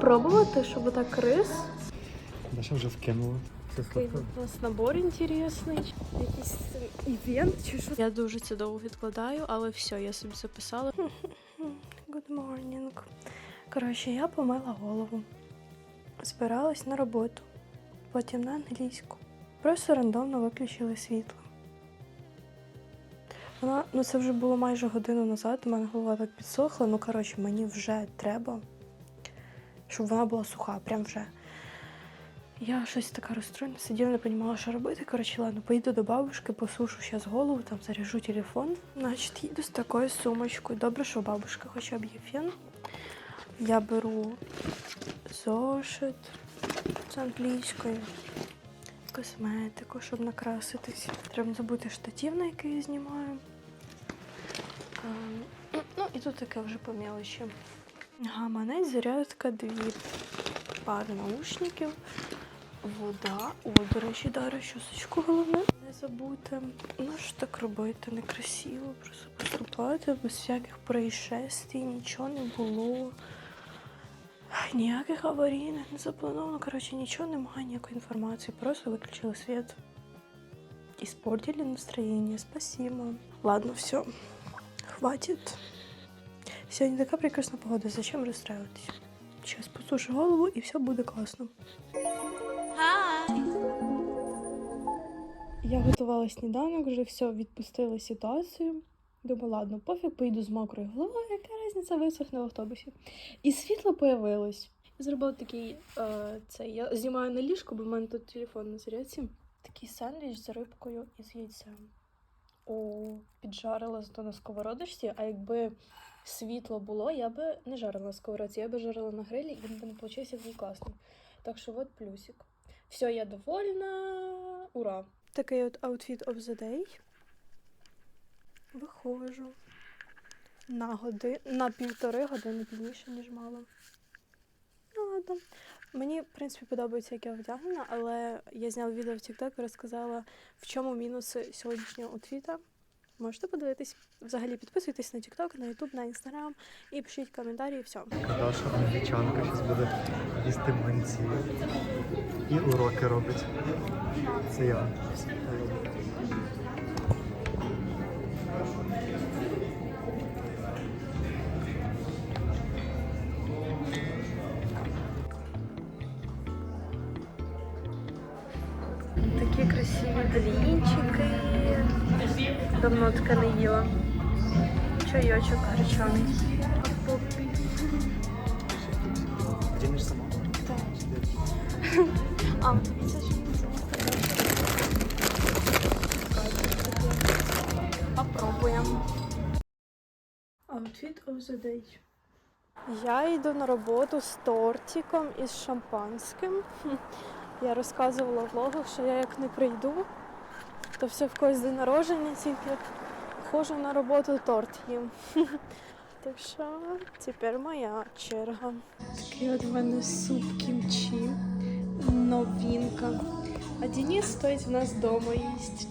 попробувати, щоб отак рис. Даша вже вкинула. Такий у нас набор інтересний. Якийсь івент чи що. Я дуже це довго відкладаю, але все, я собі записала. Good morning. Коротше, я помила голову. Збиралась на роботу, потім на англійську. Просто рандомно виключили світло. Вона, ну це вже було майже годину назад, у мене голова так підсохла. Ну, коротше, мені вже треба, щоб вона була суха, прям вже. Я щось така розстроєна, сиділа, не розуміла, що робити. Коротше, ладно, поїду до бабушки, посушу зараз голову, там заряжу телефон. Значить, їду з такою сумочкою. Добре, що у бабушки хоча б є фен. Я беру зошит з англійської, косметику, щоб накраситись. Треба забути штатив, на який я знімаю. Ем, Ну, і тут таке вже по мелочі. Гаманець, зарядка, дві пари наушників. Вода. О, до речі, Дара, щосочку головне. Не забути. Ну ж так робити, некрасиво. Просто поступати без всяких происшествій, нічого не було. Ніяких аварійних не заплановано. Коротше, нічого немає, ніякої інформації. Просто виключили світ. Испортили настроение. Спасибо. Ладно, все. Хватит. Сегодня такая прекрасная погода. Зачем расстраиваться? Сейчас посушу голову и все будет классно. Я готувала сніданок, вже все відпустила ситуацію. Думаю, ладно, пофіг, поїду з мокрою головою, яка різниця висохне в автобусі. І світло появилось. Зробила такий е, цей. Я знімаю на ліжку, бо в мене тут телефон на зарядці. Такий сендвіч з рибкою і з яйцем. О, піджарила зато на сковородочці, а якби світло було, я би не жарила на я би жарила на грилі, і він би не получився такий класний. Так що от плюсик. Все, я довольна. Ура! Такий от outfit of the day. Виходжу. На годи... на півтори години пізніше, ніж мало. Ну, ладно. Мені, в принципі, подобається, як я вдягнена, але я зняла відео в TikTok і розказала, в чому мінуси сьогоднішнього outfit. Можете подивитись. Взагалі підписуйтесь на TikTok, на YouTube, на Instagram і пишіть коментарі, і все. Наша англічанка щось буде їсти манці. І уроки робить. Це я. Давно таке не їла. Чайочок гречаний. Дінеш сама? А, це ж Попробуємо. Outfit of the day. Я йду на роботу з тортиком і з шампанським. Я розказувала в влогах, що я як не прийду, то все в когось день народження, тільки ходжу на роботу торт їм. Так що тепер моя черга. Такий от в мене суп кімчі. Новинка. А Денис стоїть в нас вдома їсть.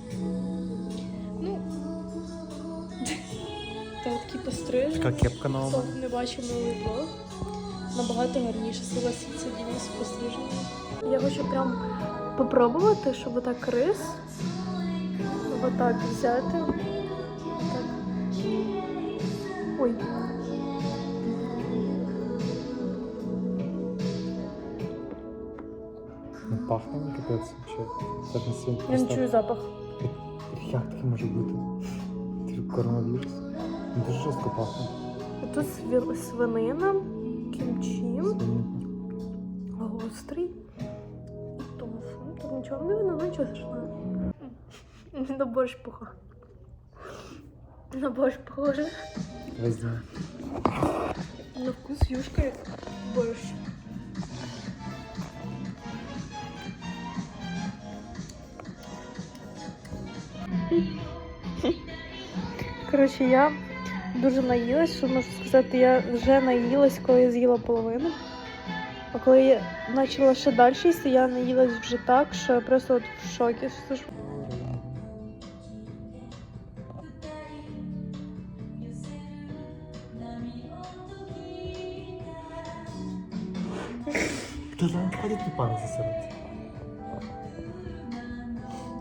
Ну, та такий пострижений. Така кепка нова. Хто не бачив новий блог. Набагато гарніше согласиться Денис пострижений. Я хочу прям попробувати, щоб отак рис. Отак взяти. Отак. Ой. Ну, пахне він капець. Не свин Я не чую запах. Як таке може бути? Ти коронавірус. Він дуже жорстко пахне. Тут сві- свинина, кімчі, гострий і тофу. Тут нічого не видно, ну нічого страшного. На борщ похоже. На борщ похоже. День. На вкус юшка борщ. Коротше, я дуже наїлась, що можу сказати, я вже наїлась, коли я з'їла половину. А коли я почала ще далі їсти, я наїлась вже так, що я просто от в шокі. Та ходить і пане засирати.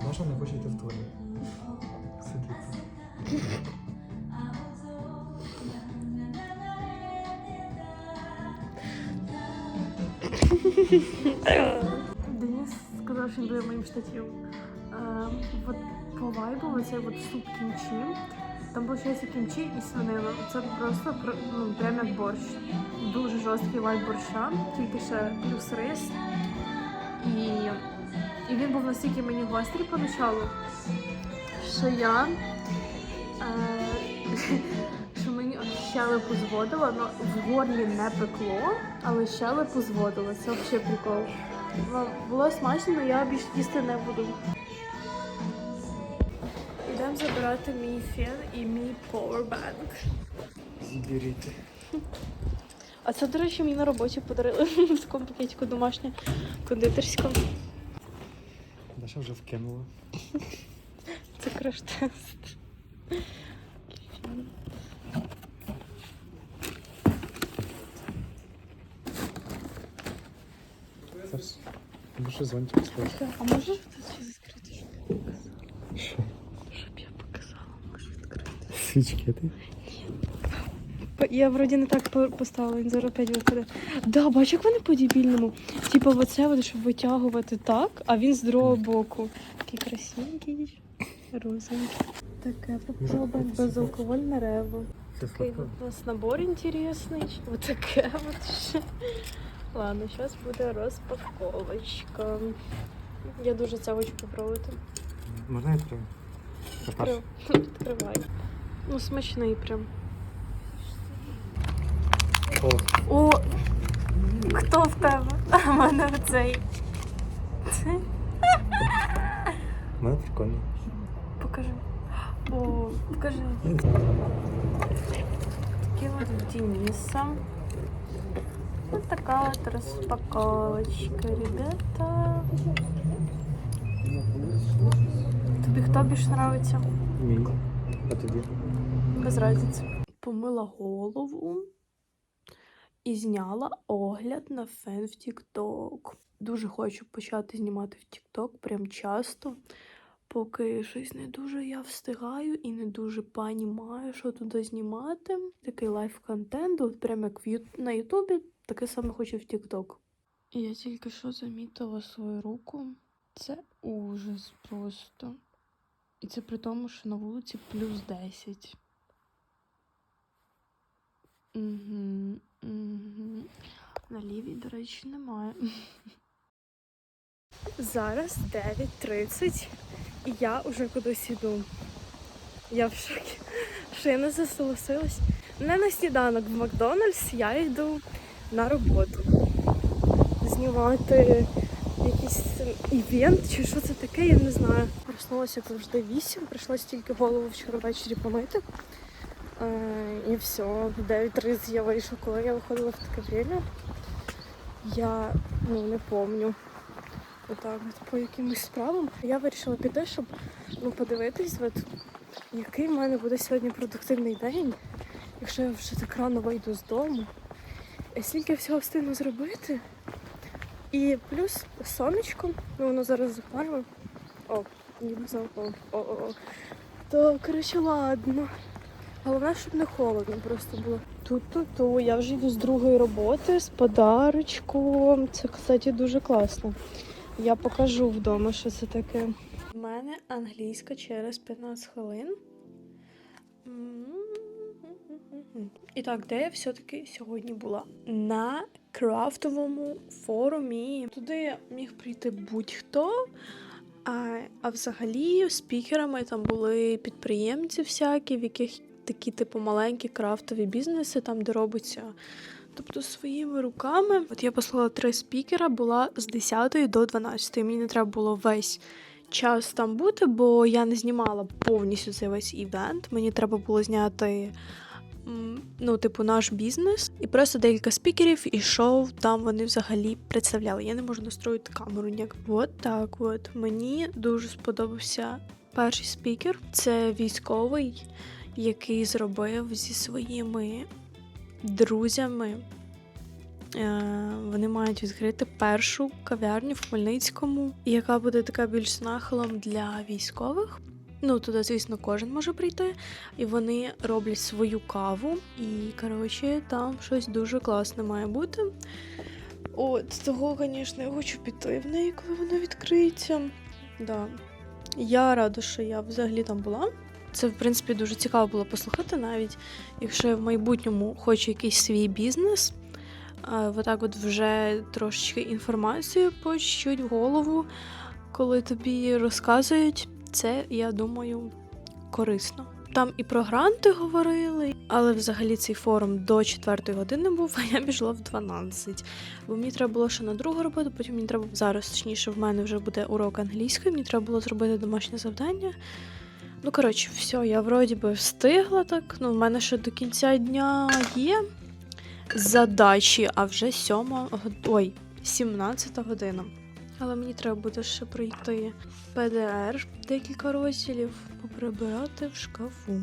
Маша не хоче йти в туалет. Сидіти. Денис сказав, що він буде моїм штативом. Е, от по вайбу оцей от суп кімчі. Там виходить кімчі і свинина. Це просто ну, прям як борщ. Дуже жорсткий вайб борща, тільки ще плюс рис. І, і він був настільки мені гострий поначалу, що я. Е, що мені щелепу зводило, але в горлі не пекло, але щелепу зводило. Це взагалі прикол. Ну, було смачно, але я більше їсти не буду. Йдемо забирати мій фен і мій powerbank. Заберіть. А це, до речі, мені на роботі подарили в такому пакетику домашнє кондитерському. Даша вже вкинула. Це краш-тест. Зараз. Зонтик стоїть. А можеш тут ще закрити? Що? Щоб я показала, можу відкрити. Свічки ти? Я вроді не так поставила, він зараз опять випаде. Да, бачу, як вони по-дебільному. Типу, оце, от, щоб витягувати так, а він з другого боку. Такий красивенький, розовенький. Таке попробуємо безалкогольне рево. Такий у нас набор інтересний. Вот таке от ще. Ладно, зараз буде розпаковочка. Я дуже це хочу попробувати. Можна я. Відкрив- Відкривай. Ну, смачний прям. О, О! Хто в тебе? А в мене оцей. в мене прикольно. Покажи. О, покажи. Такі от Дениса. Вот такая вот распаковочка, ребята. Тобі хто більш нравиться? Мій. А тобі? Без разниці. Помила голову і зняла огляд на фен в TikTok. Дуже хочу почати знімати в TikTok прям часто. Поки щось не дуже я встигаю і не дуже понімаю, що туди знімати. Такий лайф-контент, от прям як на Ютубі, таке саме хочу в TikTok. Я тільки що замітила свою руку. Це ужас просто. І це при тому, що на вулиці плюс 10. Угу, угу. На лівій, до речі, немає. Зараз 9.30 і я вже кудись іду. Я в шокі, що я не засолосилась. Не на сніданок в Макдональдс, я йду на роботу. Знімати якийсь івент чи що це таке, я не знаю. Проснулася завжди 8, прийшлось тільки голову вчора ввечері помити. Е, і все, в 9.30 я вийшла, коли я виходила в таке время. Я ну, не помню. Отак, от по якимось справам. Я вирішила піти, щоб ну, подивитись, от, який в мене буде сьогодні продуктивний день, якщо я вже так рано вийду з дому. І стільки всього встигну зробити. І плюс сонечко, ну воно зараз захмарило. О, ніби запало. О-о-о. То, коротше, ладно. Головне, щоб не холодно просто було. Тут-ту-ту, я вже йду з другої роботи, з подарочком. Це, кстати, дуже класно. Я покажу вдома, що це таке. У мене англійська через 15 хвилин. І так, де я все-таки сьогодні була? На крафтовому форумі. Туди міг прийти будь-хто. А, а взагалі спікерами там були підприємці всякі, в яких такі, типу, маленькі крафтові бізнеси, там, де робиться. Тобто своїми руками. От я послала три спікера, була з 10 до 12. Мені не треба було весь час там бути, бо я не знімала повністю цей весь івент. Мені треба було зняти. Ну, типу, наш бізнес, і просто декілька спікерів і шоу там вони взагалі представляли. Я не можу настроїти камеру ніяк. От так от. Мені дуже сподобався перший спікер. Це військовий, який зробив зі своїми друзями Е, Вони мають відкрити першу кав'ярню в Хмельницькому, яка буде така більш нахилом для військових. Ну, туди, звісно, кожен може прийти, і вони роблять свою каву. І, коротше, там щось дуже класне має бути. От, того, звісно, я хочу піти в неї, коли вона відкриється. Да. Я рада, що я взагалі там була. Це, в принципі, дуже цікаво було послухати, навіть якщо я в майбутньому хочу якийсь свій бізнес. Отак от вже трошечки інформацію по чуть-чуть в голову, коли тобі розказують, це, я думаю, корисно. Там і про гранти говорили, але взагалі цей форум до 4 години був, а я пішла в 12. Бо мені треба було ще на другу роботу, потім мені треба зараз, точніше, в мене вже буде урок англійської, мені треба було зробити домашнє завдання. Ну, коротше, все, я вроді би встигла так. Ну, в мене ще до кінця дня є задачі, а вже 7 ой, 17 година. Але мені треба буде ще пройти ПДР декілька розділів, поприбирати в шкафу.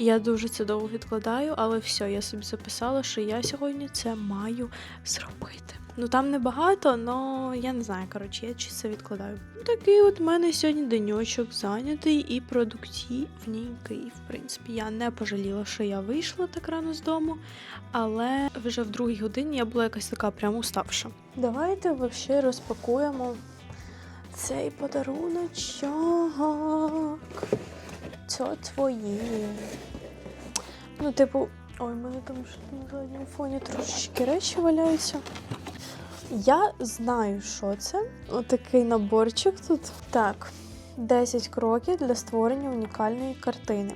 Я дуже це довго відкладаю, але все, я собі записала, що я сьогодні це маю зробити. Ну там небагато, але я не знаю, коротше, я чи це відкладаю. Ну, Такий от в мене сьогодні деньочок зайнятий і продуктивненький. В принципі, я не пожаліла, що я вийшла так рано з дому, але вже в другій годині я була якась така прямо уставша. Давайте взагалі розпакуємо цей подаруночок. Це твоє. Ну, типу, ой, в мене там на задньому фоні трошечки речі валяються. Я знаю, що це. Отакий наборчик тут. Так, 10 кроків для створення унікальної картини.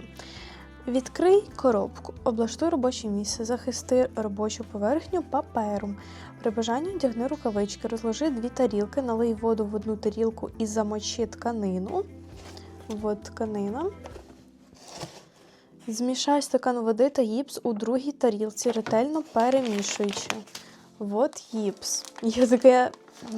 Відкрий коробку, облаштуй робоче місце, захисти робочу поверхню папером. При бажанні одягни рукавички, розложи дві тарілки, налий воду в одну тарілку і замочи тканину. Вот тканина. Змішай стакан води та гіпс у другій тарілці, ретельно перемішуючи. Вот гіпс. Я таке,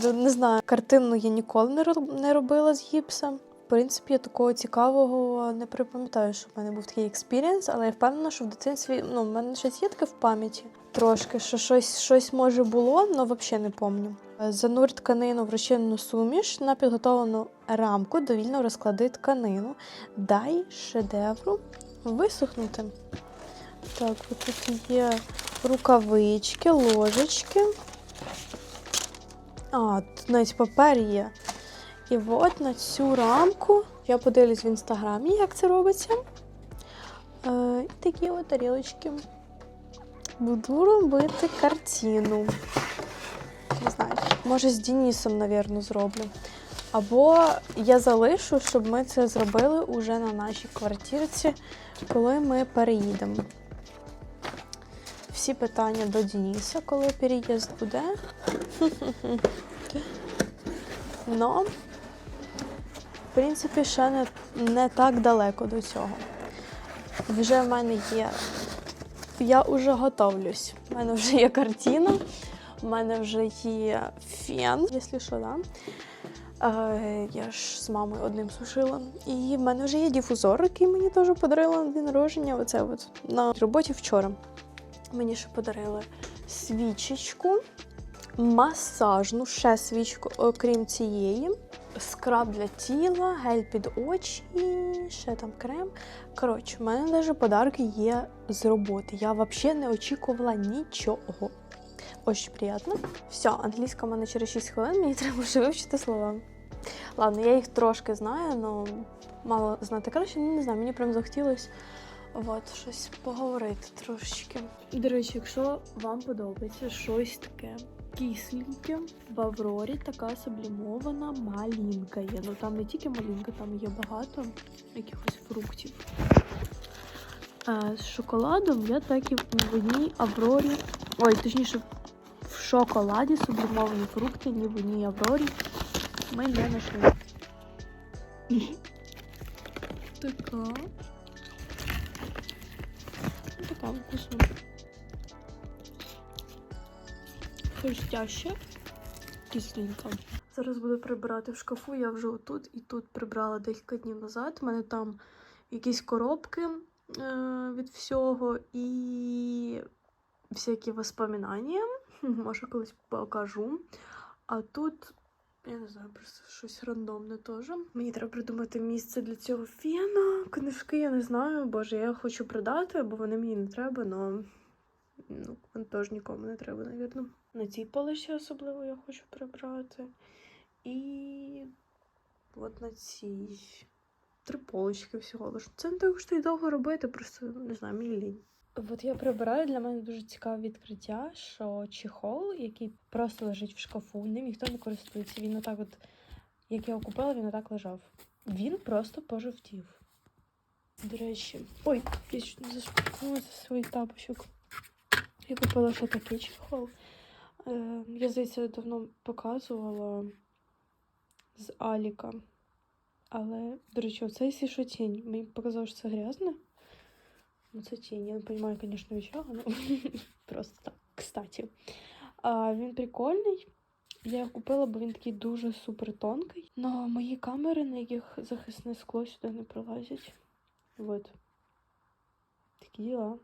ну, не знаю, картину я ніколи не робила з гіпсом. В принципі, я такого цікавого не припам'ятаю, що в мене був такий експірієнс, але я впевнена, що в дитинстві ну, в мене щось є таке в пам'яті. Трошки, що щось, щось може було, але взагалі не пам'ятаю. Занурь тканину в розчинну суміш на підготовлену рамку, довільно розклади тканину. Дай шедевру висохнути. Так, от тут є рукавички, ложечки. А, тут навіть папер є. І от на цю рамку я подивлюсь в інстаграмі, як це робиться. Е, і такі от тарілочки. Буду робити картину. Не знаю, може з Денісом, напевно, зроблю. Або я залишу, щоб ми це зробили уже на нашій квартирці, коли ми переїдемо. Всі питання до Дениса, коли переїзд буде. Но, в принципі, ще не, не так далеко до цього. Вже в мене є. Я вже готовлюсь. У мене вже є картина, в мене вже є фен, якщо що, да? Я ж з мамою одним сушила. І в мене вже є дифузор, який мені теж подарила на день народження. Оце от на роботі вчора. Мені ще подарили свічечку, масажну, ще свічку, окрім цієї. Скраб для тіла, гель під очі, ще там крем. Коротше, в мене навіть подарки є з роботи. Я взагалі не очікувала нічого. Очень приємно. Все, англійська в мене через 6 хвилин, мені треба вже вивчити слова. Ладно, я їх трошки знаю, але мало знати краще, ну не знаю, мені прям захотілося от, щось поговорити трошечки. До речі, якщо вам подобається щось таке кисленьке, в Аврорі така сублімована малінка є. Ну там не тільки малінка, там є багато якихось фруктів. А з шоколадом я так і в одній Аврорі. Ой, точніше, в шоколаді сублімовані фрукти ні в одній Аврорі ми не знайшли. Така. Ну, Така вкусна. Хрустяща. Кисленька. Зараз буду прибирати в шкафу. Я вже отут і тут прибрала декілька днів назад. У мене там якісь коробки е- від всього і всякі воспоминання. Може, колись покажу. А тут, я не знаю, просто щось рандомне теж. Мені треба придумати місце для цього фена. Книжки я не знаю, боже, я хочу продати, бо вони мені не треба, але ну, теж нікому не треба, навірно. На цій поличці особливо я хочу прибрати. І от на цій. Три полочки всього лиш. Це не так що й довго робити, просто не знаю, мені лінь. От я прибираю для мене дуже цікаве відкриття, що чехол, який просто лежить в шкафу, ним ніхто не користується. Він отак, от, як я його купила, він отак лежав. Він просто пожовтів. До речі, ой, я чуть не свій тапочок. Я купила ще такий чехол. Е, я, здається, давно показувала з Аліка. Але, до речі, оцей сі, що тінь. Мені показалось, що це грязне. Ну, це тінь. Я не розумію, звісно, від чого, але просто так. Кстати. Він прикольний. Я його купила, бо він такий дуже супер тонкий. Но мої камери, на яких захисне скло сюди не пролазять. От. Такі діла.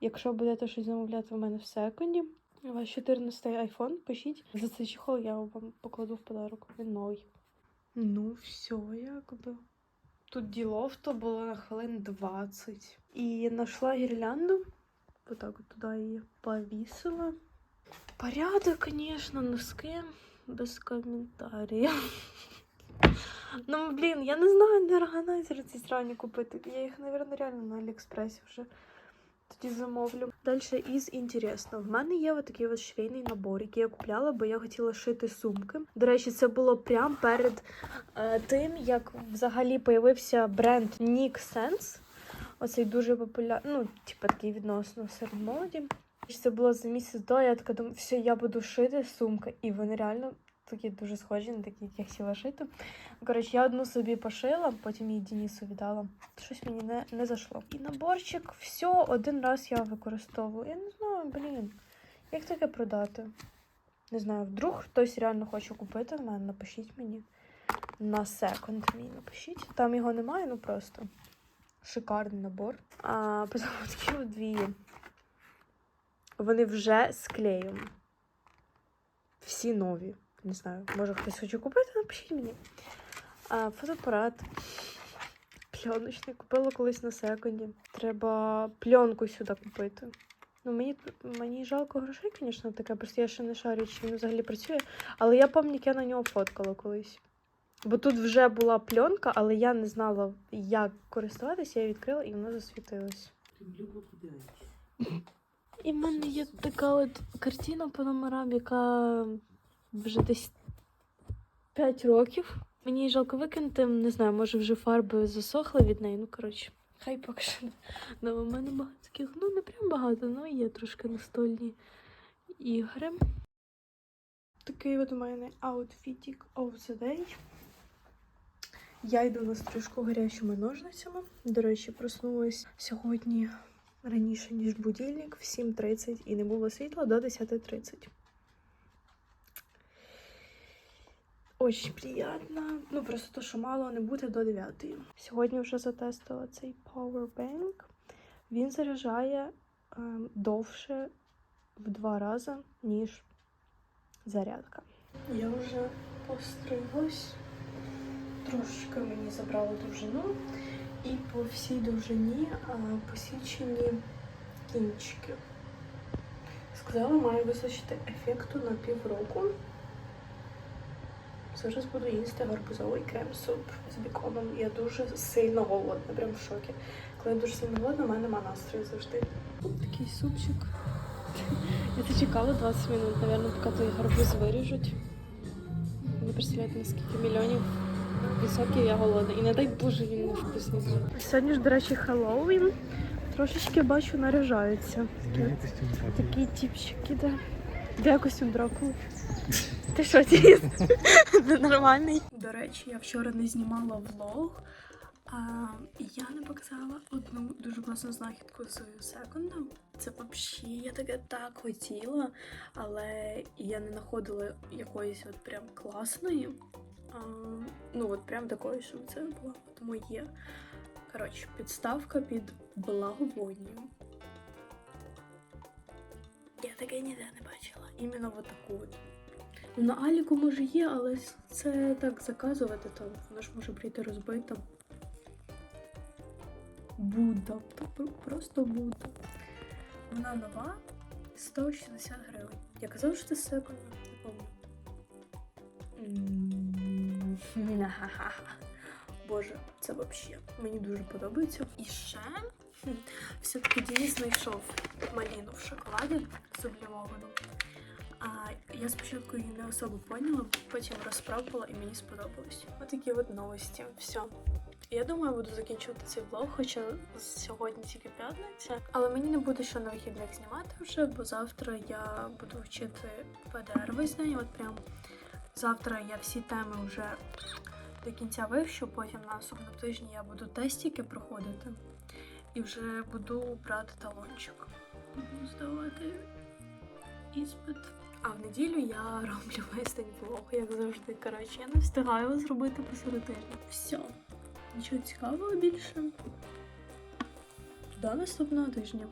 Якщо будете щось замовляти в мене в секунді, у вас 14 iPhone, пишіть. За цей чехол я вам покладу в подарок. Він новий. Ну, все, якби. Тут діло то було на хвилин 20. І знайшла гірлянду. Отак от туди її повісила. Порядок, звісно, носки без коментарів. Ну, блін, я не знаю, де органайзери ці срані купити. Я їх, мабуть, реально на Аліекспресі вже тоді замовлю. Далі із інтересного. В мене є такий ось швейний набор, який я купляла, бо я хотіла шити сумки. До речі, це було прямо перед е, тим, як взагалі появився бренд Nick Sense. Оцей дуже популярний, ну, типу, такий відносно серед молоді. Це було за місяць до, я така думаю, все, я буду шити сумки. І вони реально такі дуже схожі на такі, як я хотіла шити. Коротше, я одну собі пошила, потім її Денису віддала. Щось мені не, не зайшло. І наборчик, все, один раз я використовую. Я не знаю, блін, як таке продати? Не знаю, вдруг хтось реально хоче купити в мене, напишіть мені. На секунд мій напишіть. Там його немає, ну просто шикарний набор. А такі дві. Вони вже з клеєм. Всі нові. Не знаю, може хтось хоче купити, напишіть мені. А, фотоапарат. Пленочний. Купила колись на секунді. Треба пленку сюди купити. Ну, мені, мені жалко грошей, звісно, таке, просто я ще не шарю, чи він взагалі працює. Але я пам'ятаю, як я на нього фоткала колись. Бо тут вже була пленка, але я не знала, як користуватися, я відкрила і воно засвітилось. І в мене є така от картина по номерам, яка вже десь 5 років. Мені її жалко викинути, не знаю, може вже фарби засохли від неї. Ну, коротше, хай поки що. Ну, у мене багато таких, ну не прям багато, але є трошки настольні ігри. Такий от у мене аутфітік of the day. Я йду на стрижку гарячими ножницями. До речі, проснулась сьогодні раніше, ніж будильник, в 7.30 і не було світла до 10.30. Очень приємно. Ну, просто то, що мало не бути до 9. Сьогодні вже затестила цей Powerbank. Він заряджає ем, довше в два рази, ніж зарядка. Я вже постриглась. Трошечки мені забрало довжину. І по всій довжині а, посічені кінчики. Сказала, має вистачити ефекту на півроку. Зараз буду їсти гарбузовий крем-суп з біконом. Я дуже сильно голодна, прям в шокі. Коли я дуже сильно голодна, у мене нема настрою завжди. Такий супчик. Я це чекала 20 минут, напевно, поки той гарбуз виріжуть. Ви представляєте, наскільки мільйонів відсотків я голодна. І не дай Боже, він не вкусний. Сьогодні ж, до речі, Хеллоуін. Трошечки бачу, наряжаються. Такі тіпчики, да. Де костюм Дракули? Ти що, ті? Нормальний. До речі, я вчора не знімала влог. А, я не показала одну дуже класну знахідку з секундом. Це взагалі я таке так хотіла, але я не знаходила якоїсь от прям класної. А, ну от прям такої, щоб це була от моє. Коротше, підставка під благовонням. Я таке ніде не бачила. Іменно от таку от. Ну, на Аліку може є, але це так заказувати там. Вона ж може прийти розбита. Будда. Просто Будда. Вона нова 160 гривень. Я казав, що це пам'ятаю. Боже, це взагалі мені дуже подобається. І ще все-таки Денис знайшов маліну в шоколаді з облімованим. А я спочатку її не особо поняла, потім розпробувала і мені сподобалось. Отакі от новості. Все. Я думаю, буду закінчувати цей влог, хоча сьогодні тільки п'ятниця. Але мені не буде що на вихідних знімати вже, бо завтра я буду вчити ПДР день. От прям завтра я всі теми вже до кінця вивчу, потім на наступному тижні я буду тестики проходити і вже буду брати талончик. Буду здавати іспит. А в неділю я роблю весь день влог, як завжди. Коротше, я не встигаю зробити посеред тижня. Все. Нічого цікавого більше. До наступного тижня.